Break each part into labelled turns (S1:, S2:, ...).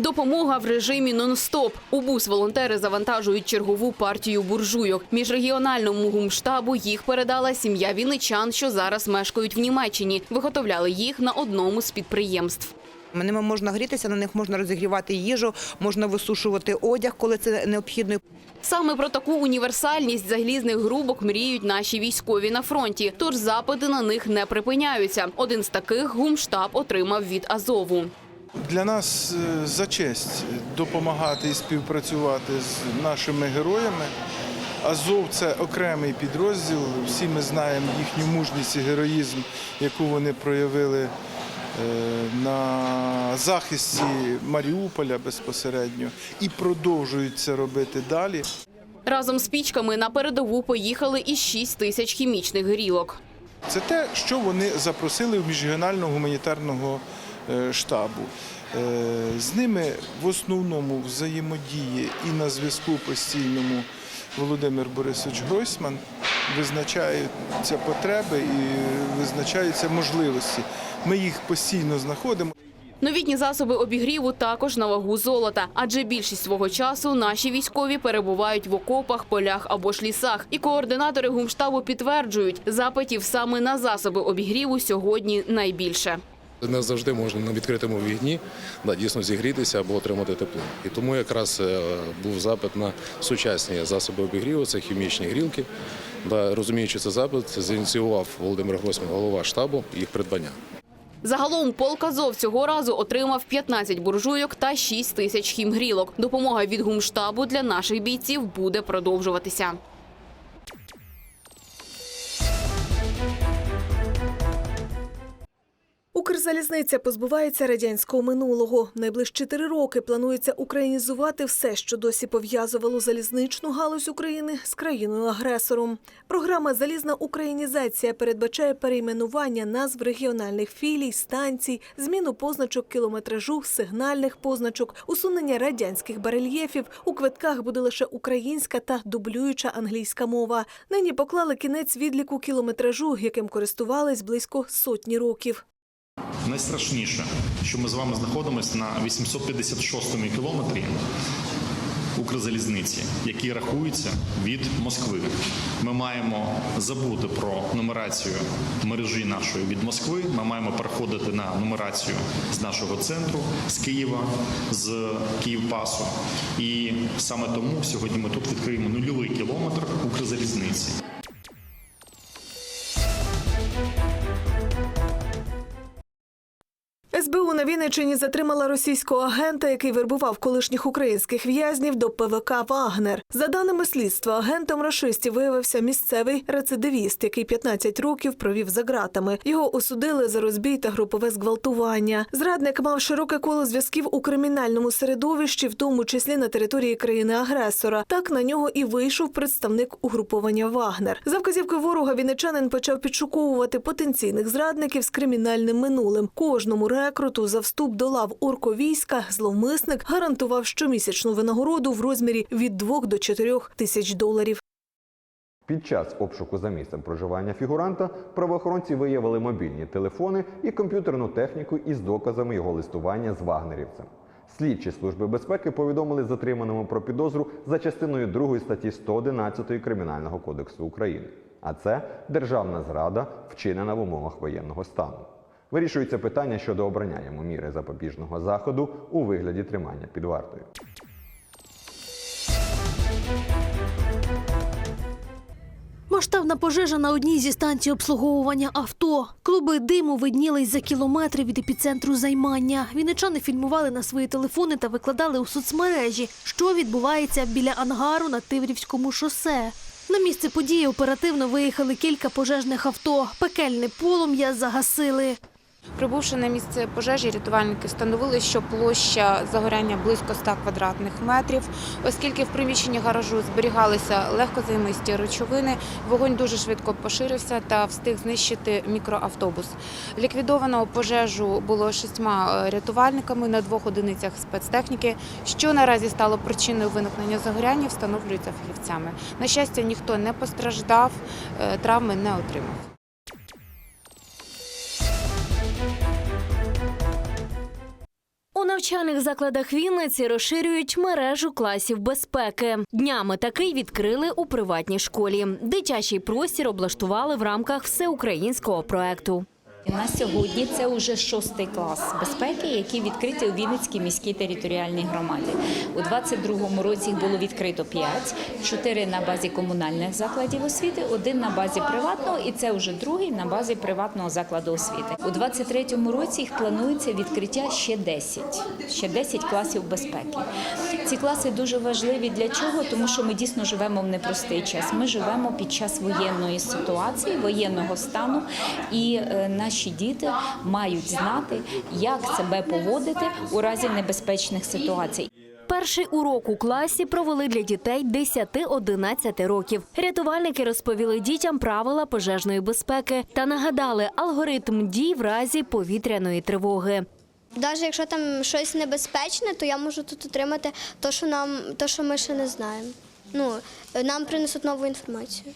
S1: Допомога в режимі нон-стоп. У бус волонтери завантажують чергову партію буржуйок. Міжрегіональному гумштабу їх передала сім'я вінничан, що зараз мешкають в Німеччині. Виготовляли їх на одному з підприємств.
S2: Ними можна грітися, на них можна розігрівати їжу, можна висушувати одяг, коли це необхідно.
S1: Саме про таку універсальність залізних грубок мріють наші військові на фронті. Тож запити на них не припиняються. Один з таких гумштаб отримав від Азову.
S3: Для нас е, за честь допомагати і співпрацювати з нашими героями. Азов це окремий підрозділ. Всі ми знаємо їхню мужність і героїзм, яку вони проявили е, на захисті Маріуполя безпосередньо, і продовжують це робити далі.
S1: Разом з пічками на передову поїхали і 6 тисяч хімічних грілок.
S3: Це те, що вони запросили в міжрегіонального гуманітарного штабу. Е, З ними в основному взаємодіє і на зв'язку постійному Володимир Борисович Гройсман визначаються потреби і визначаються можливості. Ми їх постійно знаходимо.
S1: Новітні засоби обігріву також на вагу золота, адже більшість свого часу наші військові перебувають в окопах, полях або ж лісах. І координатори гумштабу підтверджують, запитів саме на засоби обігріву сьогодні найбільше.
S4: Не завжди можна на відкритому вікні да, дійсно зігрітися або отримати тепло. І тому якраз е, був запит на сучасні засоби обігріву, це хімічні грілки. Да, розуміючи цей запит, зініціював Володимир Гройсман, голова штабу, їх придбання.
S1: Загалом полк Азов цього разу отримав 15 буржуйок та 6 тисяч хімгрілок. Допомога від гумштабу для наших бійців буде продовжуватися.
S5: Укрзалізниця позбувається радянського минулого. Найближчі три роки планується українізувати все, що досі пов'язувало залізничну галузь України з країною-агресором. Програма Залізна українізація передбачає перейменування назв регіональних філій, станцій, зміну позначок кілометражу, сигнальних позначок, усунення радянських барельєфів. У квитках буде лише українська та дублююча англійська мова. Нині поклали кінець відліку кілометражу, яким користувались близько сотні років.
S6: Найстрашніше, що ми з вами знаходимося на 856-му кілометрі Укрзалізниці, який рахується від Москви. Ми маємо забути про нумерацію мережі нашої від Москви. Ми маємо переходити на нумерацію з нашого центру, з Києва, з Київпасу. І саме тому сьогодні ми тут відкриємо нульовий кілометр Укрзалізниці.
S5: На Вінниччині затримала російського агента, який вербував колишніх українських в'язнів до ПВК Вагнер. За даними слідства, агентом рашистів виявився місцевий рецидивіст, який 15 років провів за ґратами. Його осудили за розбій та групове зґвалтування. Зрадник мав широке коло зв'язків у кримінальному середовищі, в тому числі на території країни-агресора. Так на нього і вийшов представник угруповання Вагнер. За вказівкою ворога вінничанин почав підшуковувати потенційних зрадників з кримінальним минулим. Кожному рекруту за вступ до лав орковійська зловмисник гарантував щомісячну винагороду в розмірі від 2 до 4 тисяч доларів.
S7: Під час обшуку за місцем проживання фігуранта правоохоронці виявили мобільні телефони і комп'ютерну техніку із доказами його листування з вагнерівцем. Слідчі служби безпеки повідомили затриманому про підозру за частиною 2 статті 111 Кримінального кодексу України. А це державна зрада, вчинена в умовах воєнного стану. Вирішується питання щодо обрання йому міри запобіжного заходу у вигляді тримання під вартою.
S8: Масштабна пожежа на одній зі станцій обслуговування авто. Клуби диму виднілись за кілометри від епіцентру займання. Вінничани фільмували на свої телефони та викладали у соцмережі, що відбувається біля ангару на Тиврівському шосе. На місце події оперативно виїхали кілька пожежних авто. Пекельне полум'я загасили.
S9: Прибувши на місце пожежі, рятувальники встановили, що площа загоряння близько 100 квадратних метрів. Оскільки в приміщенні гаражу зберігалися легкозаймисті речовини, вогонь дуже швидко поширився та встиг знищити мікроавтобус. Ліквідовано пожежу було шістьма е, рятувальниками на двох одиницях спецтехніки. Що наразі стало причиною виникнення загоряння, встановлюється фахівцями. На щастя, ніхто не постраждав, е, травми не отримав.
S10: Навчальних закладах Вінниці розширюють мережу класів безпеки. Днями такий відкрили у приватній школі. Дитячий простір облаштували в рамках всеукраїнського проекту.
S11: На сьогодні це вже шостий клас безпеки, який відкритий у Вінницькій міській територіальній громаді. У 22-му році їх було відкрито 5, 4 на базі комунальних закладів освіти, один на базі приватного, і це вже другий на базі приватного закладу освіти. У 23-му році їх планується відкриття ще 10, ще 10 класів безпеки. Ці класи дуже важливі для чого? Тому що ми дійсно живемо в непростий час. Ми живемо під час воєнної ситуації, воєнного стану, і е, наші діти мають знати, як себе поводити у разі небезпечних ситуацій.
S10: Перший урок у класі провели для дітей 10-11 років. Рятувальники розповіли дітям правила пожежної безпеки та нагадали алгоритм дій в разі повітряної тривоги.
S12: Навіть якщо там щось небезпечне, то я можу тут отримати те, що нам що ми ще не знаємо. Ну нам принесуть нову інформацію.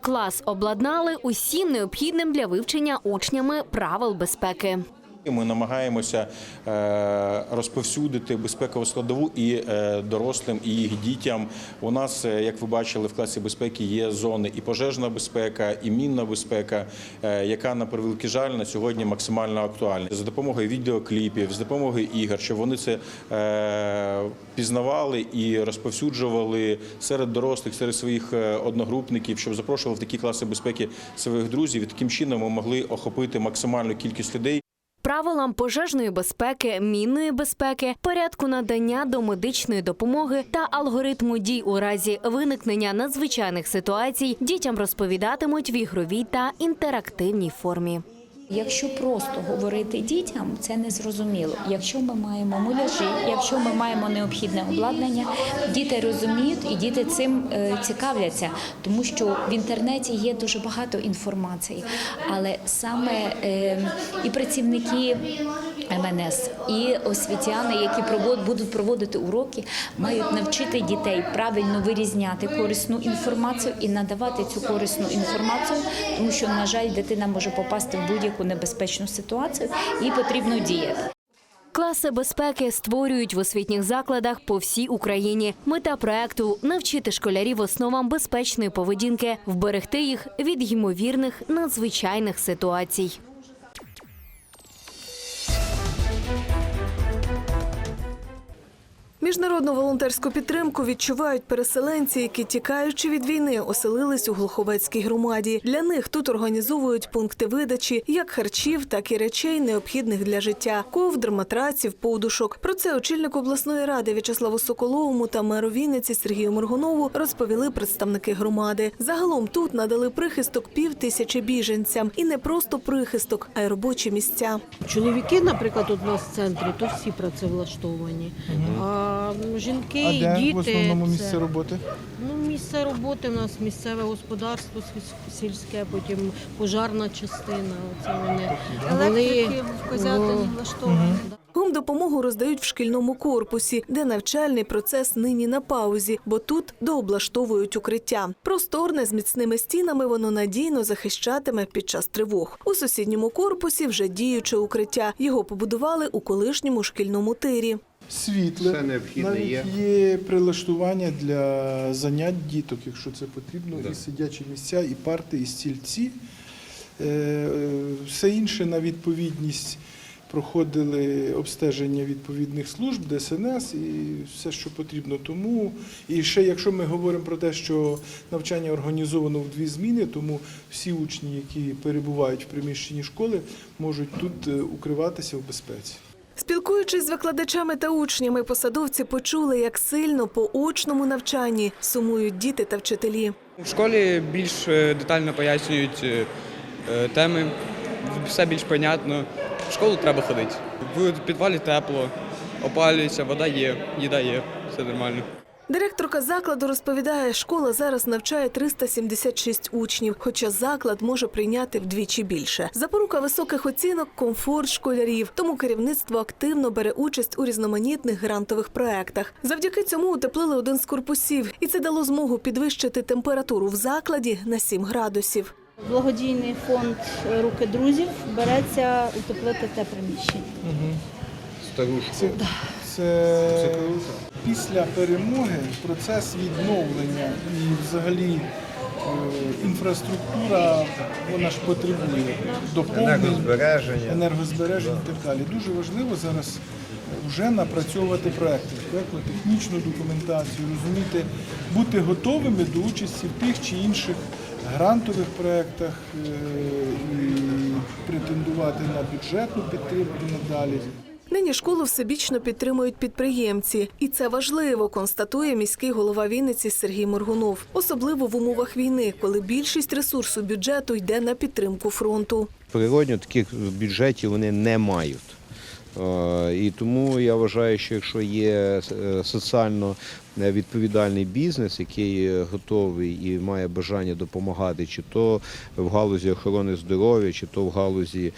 S10: Клас обладнали усім необхідним для вивчення учнями правил безпеки.
S13: Ми намагаємося е, розповсюдити безпекову складову і е, дорослим, і їх дітям. У нас, е, як ви бачили, в класі безпеки є зони і пожежна безпека, і мінна безпека, яка на превеликий жаль на сьогодні максимально актуальна. За допомогою відеокліпів, з допомогою ігор, щоб вони це пізнавали і розповсюджували серед дорослих, серед своїх одногрупників, щоб запрошували в такі класи безпеки своїх друзів. І таким чином ми могли охопити максимальну кількість людей.
S10: Правилам пожежної безпеки, мінної безпеки, порядку надання домедичної допомоги та алгоритму дій у разі виникнення надзвичайних ситуацій дітям розповідатимуть в ігровій та інтерактивній формі.
S11: Якщо просто говорити дітям, це не зрозуміло. Якщо ми маємо муляжі, якщо ми маємо необхідне обладнання, діти розуміють і діти цим е, цікавляться, тому що в інтернеті є дуже багато інформації, але саме е, і працівники МНС, і освітяни, які будуть проводити уроки, мають навчити дітей правильно вирізняти корисну інформацію і надавати цю корисну інформацію, тому що, на жаль, дитина може попасти в будь-яку небезпечну ситуацію, і потрібно діяти.
S10: Класи безпеки створюють в освітніх закладах по всій Україні. Мета проекту навчити школярів основам безпечної поведінки, вберегти їх від ймовірних надзвичайних ситуацій.
S5: Міжнародну волонтерську підтримку відчувають переселенці, які тікаючи від війни, оселились у Глуховецькій громаді. Для них тут організовують пункти видачі як харчів, так і речей, необхідних для життя: ковдр, матраців, подушок. Про це очільник обласної ради В'ячеславу Соколовому та меру Вінниці Сергію Моргунову розповіли представники громади. Загалом тут надали прихисток пів тисячі біженцям, і не просто прихисток, а й робочі місця.
S14: Чоловіки, наприклад, у нас в центрі, то всі працевлаштовані. А жінки
S3: А
S14: і
S3: де
S14: діти.
S3: в основному
S14: це-
S3: місце роботи?
S14: Ну, місце роботи у нас місцеве господарство сіль- сільське, потім пожарна частина. Оце вони
S12: Електрики в
S14: Козятині
S12: влаштовані.
S5: Гумдопомогу роздають в шкільному корпусі, де навчальний процес нині на паузі, бо тут дооблаштовують укриття. Просторне з міцними стінами воно надійно захищатиме під час тривог. У сусідньому корпусі вже діюче укриття. Його побудували у колишньому шкільному тирі.
S3: Світле.
S15: Все необхідне
S3: Навіть
S15: є.
S3: є прилаштування для занять діток, якщо це потрібно, і сидячі місця, і парти, і стільці. Е, Все інше на відповідність проходили обстеження відповідних служб, ДСНС і все, що потрібно. Тому і ще, якщо ми говоримо про те, що навчання організовано в дві зміни, тому всі учні, які перебувають в приміщенні школи, можуть тут е, укриватися в безпеці.
S5: Спілкуючись з викладачами та учнями, посадовці почули, як сильно по очному навчанні сумують діти та вчителі.
S16: У школі більш е, детально пояснюють е, е, теми, все більш понятно. В школу треба ходити. В підвалі тепло, опалюється, вода є, їда є, все нормально.
S5: Директорка закладу розповідає, школа зараз навчає 376 учнів, хоча заклад може прийняти вдвічі більше. Запорука високих оцінок комфорт школярів. Тому керівництво активно бере участь у різноманітних грантових проектах. Завдяки цьому утеплили один з корпусів, і це дало змогу підвищити температуру в закладі на 7 градусів.
S14: Благодійний фонд Руки друзів береться утеплити те приміщення.
S7: стару
S3: Це, це після перемоги процес відновлення і взагалі е, інфраструктура вона ж потребує доповнень,
S7: Енергозбереження.
S3: енергозбережень і так далі. Дуже важливо зараз вже напрацьовувати проекти, проектно-технічну документацію, розуміти, бути готовими до участі в тих чи інших грантових проєктах е, і претендувати на бюджетну підтримку надалі.
S5: Нині школу всебічно підтримують підприємці, і це важливо, констатує міський голова Вінниці Сергій Моргунов, особливо в умовах війни, коли більшість ресурсу бюджету йде на підтримку фронту.
S15: Природньо таких бюджетів вони не мають. Е, І тому я вважаю, що якщо є е, соціально відповідальний бізнес, який готовий і має бажання допомагати, чи то в галузі охорони здоров'я, чи то в галузі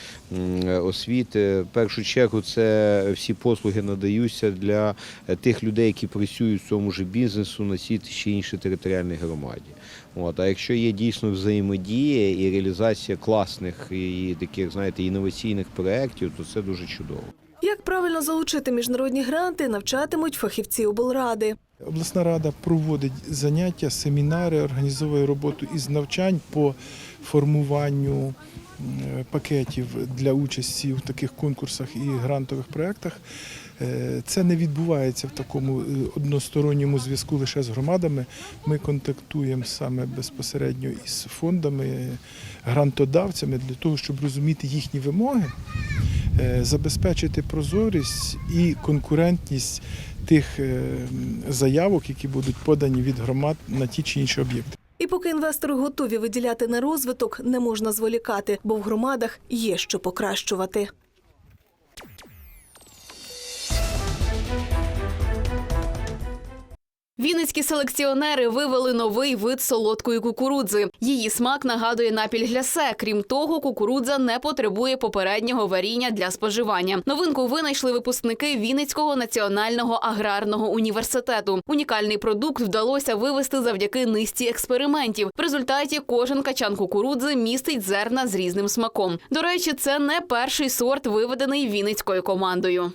S15: освіти, в першу чергу це всі послуги надаються для тих людей, які працюють в цьому ж бізнесу на цій чи іншій територіальній громаді. От, а якщо є дійсно взаємодія і реалізація класних і таких, знаєте, інноваційних проєктів, то це дуже чудово.
S5: Як правильно залучити міжнародні гранти, навчатимуть фахівці облради.
S3: Обласна рада проводить заняття, семінари, організовує роботу із навчань по формуванню пакетів для участі в таких конкурсах і грантових проєктах. Е, Це не відбувається в такому е, односторонньому зв'язку лише з громадами. Ми контактуємо саме безпосередньо із фондами, е, грантодавцями для того, щоб розуміти їхні вимоги, е, забезпечити прозорість і конкурентність тих е, заявок, які будуть подані від громад на ті чи інші об'єкти.
S5: І поки інвестори готові виділяти на розвиток, не можна зволікати, бо в громадах є що покращувати.
S1: Вінницькі селекціонери вивели новий вид солодкої кукурудзи. Її смак нагадує напіль глясе. Крім того, кукурудза не потребує попереднього варіння для споживання. Новинку винайшли випускники Вінницького національного аграрного університету. Унікальний продукт вдалося вивести завдяки низці експериментів. В результаті кожен качан кукурудзи містить зерна з різним смаком. До речі, це не перший сорт, виведений Вінницькою командою.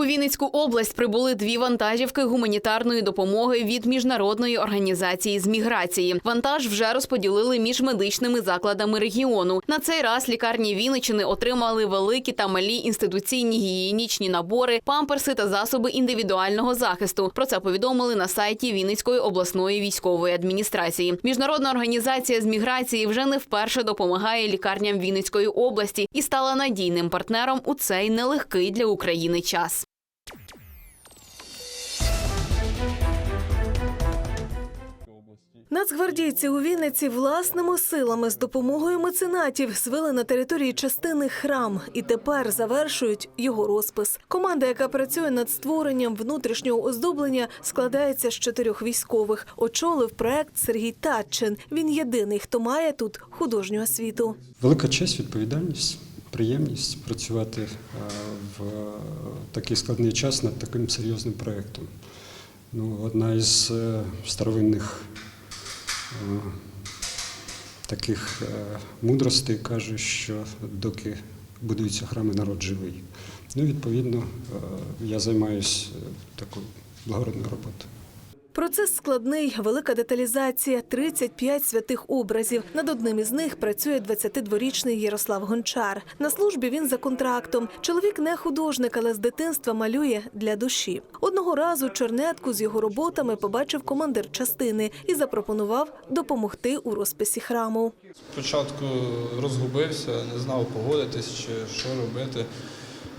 S1: У Вінницьку область прибули дві вантажівки гуманітарної допомоги від міжнародної організації з міграції. Вантаж вже розподілили між медичними закладами регіону. На цей раз лікарні Вінниччини отримали великі та малі інституційні гігієнічні набори, памперси та засоби індивідуального захисту. Про це повідомили на сайті Вінницької обласної військової адміністрації. Міжнародна організація з міграції вже не вперше допомагає лікарням Вінницької області і стала надійним партнером у цей нелегкий для України час.
S5: Нацгвардійці у Вінниці власними силами з допомогою меценатів звели на території частини храм і тепер завершують його розпис. Команда, яка працює над створенням внутрішнього оздоблення, складається з чотирьох військових. Очолив проект Сергій Татчин. Він єдиний, хто має тут художню освіту.
S17: Велика честь, відповідальність, приємність працювати е, в такий складний час над таким серйозним проєктом. Ну, одна із е, старовинних е, таких е, мудростей каже, що доки будуються храми, народ живий. Ну, відповідно, е, я займаюся такою благородною роботою.
S5: Процес складний, велика деталізація, 35 святих образів. Над одним із них працює 22-річний Ярослав Гончар. На службі він за контрактом. Чоловік не художник, але з дитинства малює для душі. Одного разу чернетку з його роботами побачив командир частини і запропонував допомогти у розписі храму.
S18: Спочатку розгубився, не знав погодитись чи що робити.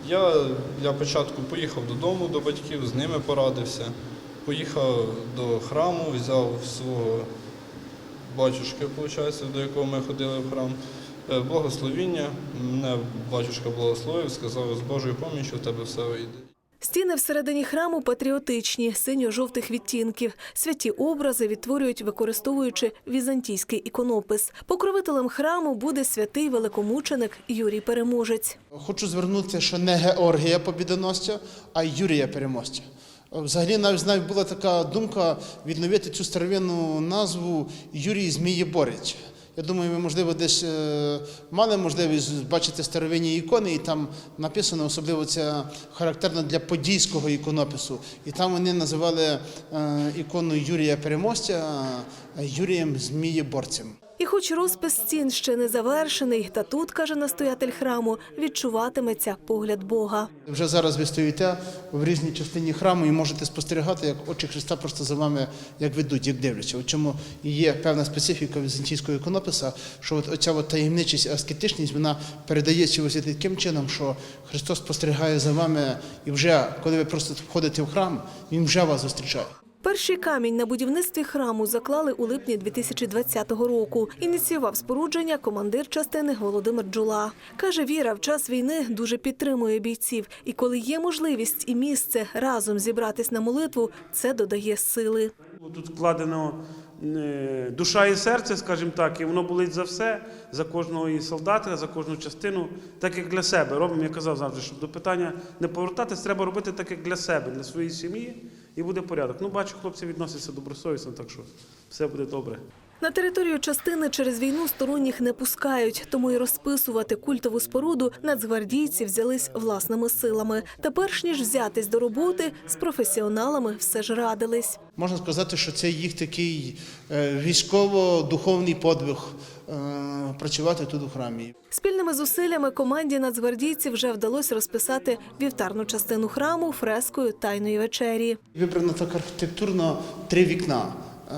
S18: Я для початку поїхав додому до батьків, з ними порадився. Поїхав до храму, взяв свого батюшки, виходить, до якого ми ходили в храм. е, Благословіння. Мене батюшка благословив, сказав, з Божою поміччю в тебе все вийде.
S5: Стіни всередині храму патріотичні, синьо-жовтих відтінків. Святі образи відтворюють, використовуючи візантійський іконопис. Покровителем храму буде святий великомученик Юрій Переможець.
S19: Хочу звернутися, що не Георгія Побідоносця, а Юрія Переможця. Взагалі навіть була така думка відновити цю старовинну назву Юрій Змієборець. Я думаю, ви, можливо, десь е, мали можливість бачити старовинні ікони, і там написано, особливо це характерно для подільського іконопису. І там вони називали е, ікону Юрія Переможця е, Юрієм Змієборцем.
S5: І хоч розпис стін ще не завершений, та тут, каже настоятель храму, відчуватиметься погляд Бога.
S19: Вже зараз ви стоїте в різній частині храму і можете спостерігати, як очі Христа просто за вами як ведуть, як дивляться. У чому є певна специфіка візантійського іконописа, що от оця от таємничість, аскетичність, вона передається ось таким чином, що Христос спостерігає за вами, і вже коли ви просто входите в храм, він вже вас зустрічає.
S5: Перший камінь на будівництві храму заклали у липні 2020 року. Ініціював спорудження командир частини Володимир Джула. Каже, віра в час війни дуже підтримує бійців. І коли є можливість і місце разом зібратись на молитву, це додає сили.
S20: Тут вкладено е, душа і серце, скажімо так, і воно болить за все, за кожного і солдата, за кожну частину, так як для себе. Робимо, я казав завжди, щоб до питання не повертатись, треба робити так, як для себе, для своєї сім'ї, і буде порядок. Ну, бачу, хлопці відносяться добросовісно, так що все буде добре.
S5: На територію частини через війну сторонніх не пускають, тому і розписувати культову споруду нацгвардійці взялись власними силами. Та перш ніж взятись до роботи, з професіоналами все ж радились.
S19: Можна сказати, що це їх такий е, військово-духовний подвиг працювати тут у храмі.
S5: Спільними зусиллями команді нацгвардійців вже вдалося розписати вівтарну частину храму фрескою тайної вечері.
S19: Вибрано так архітектурно три вікна. Е,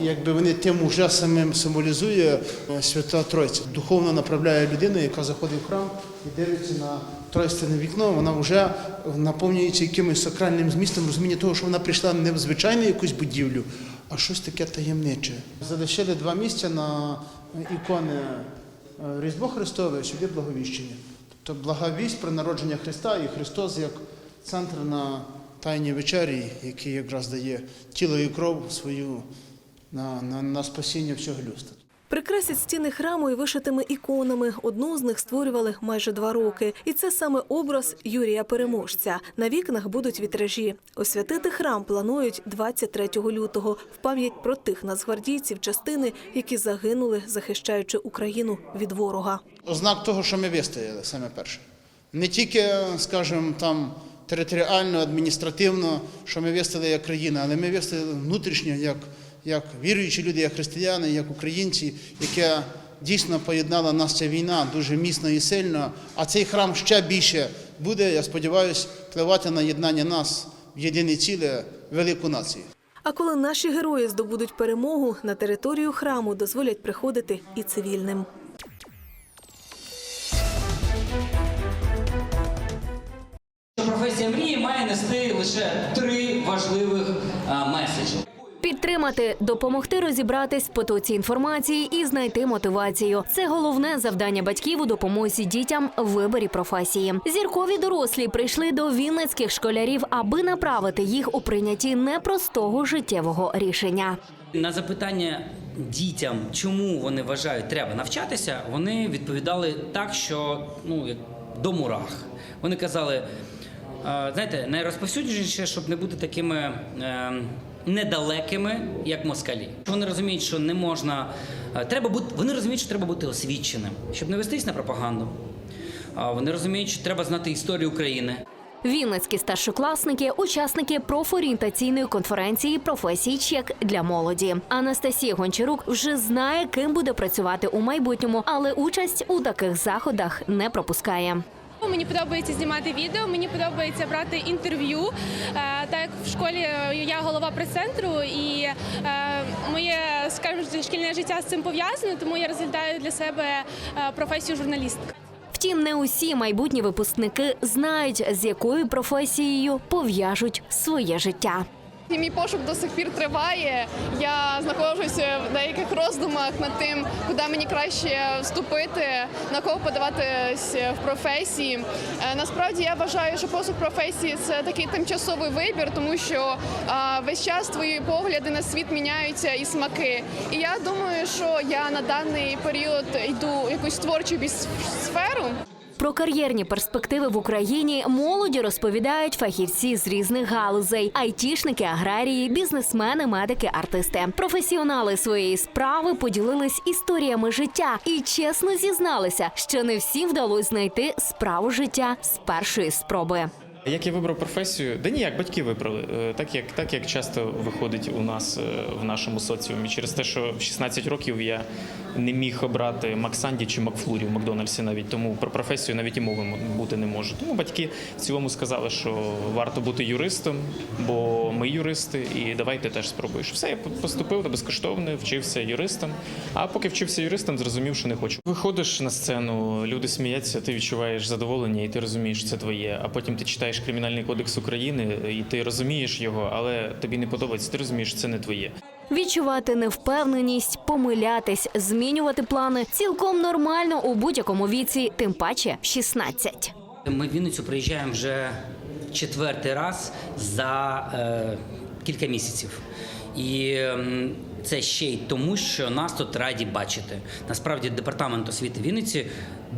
S19: Якби вони тим уже самим символізує е, Свята Тройця. Духовно направляє людину, яка заходить в храм і дивиться на тройственне вікно, вона вже наповнюється якимось сакральним змістом, розуміння того, що вона прийшла не в звичайну якусь будівлю, а щось таке таємниче. Залишили два місця на ікони е, Різдво Христове, сюди благовіщення. Тобто благовість про народження Христа і Христос як центр на Тайній вечері, який якраз дає тіло і кров свою на, на, на спасіння всього людства.
S5: Прикрасять стіни храму і вишитими іконами. Одну з них створювали майже два роки. І це саме образ Юрія Переможця. На вікнах будуть вітражі. Освятити храм планують 23 лютого в пам'ять про тих нацгвардійців частини, які загинули, захищаючи Україну від ворога.
S19: Ознак того, що ми вистояли, саме перше. Не тільки, скажімо, там територіально, адміністративно, що ми вистояли як країна, але ми вистояли внутрішньо, як, як віруючі люди, як християни, як українці, яке дійсно поєднала нас ця війна дуже міцно і сильно. А цей храм ще більше буде, я сподіваюся, впливати на єднання нас в єдине ціле велику націю.
S5: А коли наші герої здобудуть перемогу, на територію храму дозволять приходити і цивільним.
S21: Професія мрії має нести лише три важливих меседжі.
S10: Підтримати, допомогти розібратись в потоці інформації і знайти мотивацію. Це головне завдання батьків у допомозі дітям в виборі професії. Зіркові дорослі прийшли до вінницьких школярів, аби направити їх у прийнятті непростого життєвого рішення.
S21: На запитання дітям, чому вони вважають, треба навчатися, вони відповідали так, що ну як до мурах. Вони казали, знаєте, найрозповсюдженіше, щоб не бути такими. Недалекими, як москалі. Вони розуміють, що не можна. е, Треба бути. Вони розуміють, що треба бути освіченим, щоб не вестись на пропаганду. Вони розуміють, що треба знати історію України.
S10: Вінницькі старшокласники, учасники профорієнтаційної конференції професій чек для молоді. Анастасія Гончарук вже знає, ким буде працювати у майбутньому, але участь у таких заходах не пропускає.
S22: Мені подобається знімати відео, мені подобається брати інтерв'ю. Е, Так як в школі е, я голова прес-центру, і е, моє скажімо, шкільне життя з цим пов'язане, тому я розглядаю для себе професію журналістки.
S10: Втім, не усі майбутні випускники знають, з якою професією пов'яжуть своє життя.
S23: І мій пошук до сих пір триває. Я знаходжуся в деяких роздумах над тим, куди мені краще вступити, на кого подаватись в професії. Е, Насправді я вважаю, що пошук професії це такий тимчасовий вибір, тому що весь час твої погляди на світ міняються і смаки. І я думаю, що я на даний період йду якусь творчу сферу.
S10: Про кар'єрні перспективи в Україні молоді розповідають фахівці з різних галузей: айтішники, аграрії, бізнесмени, медики, артисти. Професіонали своєї справи поділились історіями життя і чесно зізналися, що не всім вдалося знайти справу життя з першої спроби.
S24: Як я вибрав професію? Да ніяк, батьки вибрали. Е, Так як, так як часто виходить у нас е, в нашому соціумі. Через те, що в 16 років я не міг обрати Максанді чи Макфлурі в Макдональдсі навіть, тому про професію навіть і мови бути не може. Тому батьки в цілому сказали, що варто бути юристом, бо ми юристи, і давай ти теж спробуєш. Все, я поступив на безкоштовне, вчився юристом. А поки вчився юристом, зрозумів, що не хочу. Виходиш на сцену, люди сміються, ти відчуваєш задоволення, і ти розумієш, що це твоє. А потім ти читаєш кримінальний кодекс України, і ти розумієш його, але тобі не подобається. Ти розумієш, що це не твоє.
S10: Відчувати невпевненість, помилятись, змінювати плани цілком нормально у будь-якому віці, тим паче в 16.
S21: Ми в Вінницю приїжджаємо вже четвертий раз за е, кілька місяців. І це ще й тому, що нас тут раді бачити. Насправді департамент освіти Вінниці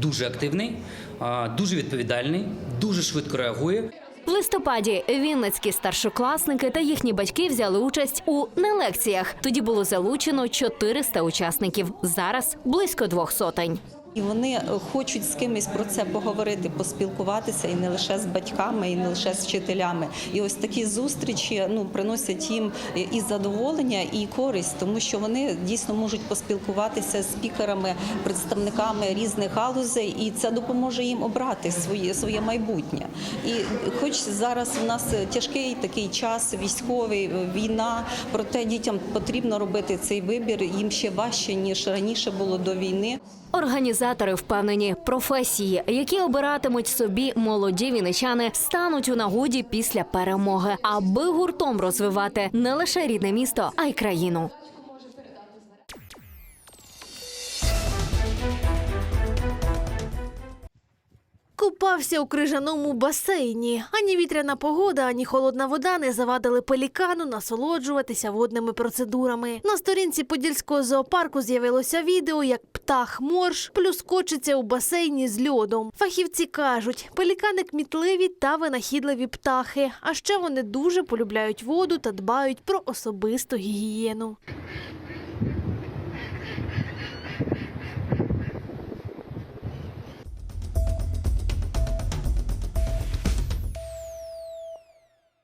S21: дуже активний, дуже відповідальний, дуже швидко реагує.
S10: В листопаді вінницькі старшокласники та їхні батьки взяли участь у не лекціях. Тоді було залучено 400 учасників. Зараз близько двох сотень.
S25: І вони е, хочуть з кимось про це поговорити, поспілкуватися і не лише з батьками, і не лише з вчителями. І ось такі зустрічі ну приносять їм і задоволення, і користь, тому що вони дійсно можуть поспілкуватися з спікерами, представниками різних галузей, і це допоможе їм обрати своє своє майбутнє. І хоч зараз у нас тяжкий такий час, військовий війна, проте дітям потрібно робити цей вибір. Їм ще важче ніж раніше було до війни.
S10: Організатори впевнені, професії, які обиратимуть собі молоді віничани, стануть у нагоді після перемоги, аби гуртом розвивати не лише рідне місто, а й країну.
S8: Купався у крижаному басейні. Ані вітряна погода, ані холодна вода не завадили пелікану насолоджуватися водними процедурами. На сторінці подільського зоопарку з'явилося відео, як птах морж плюскочиться у басейні з льодом. Фахівці кажуть, пелікани кмітливі та винахідливі птахи. А ще вони дуже полюбляють воду та дбають про особисту гігієну.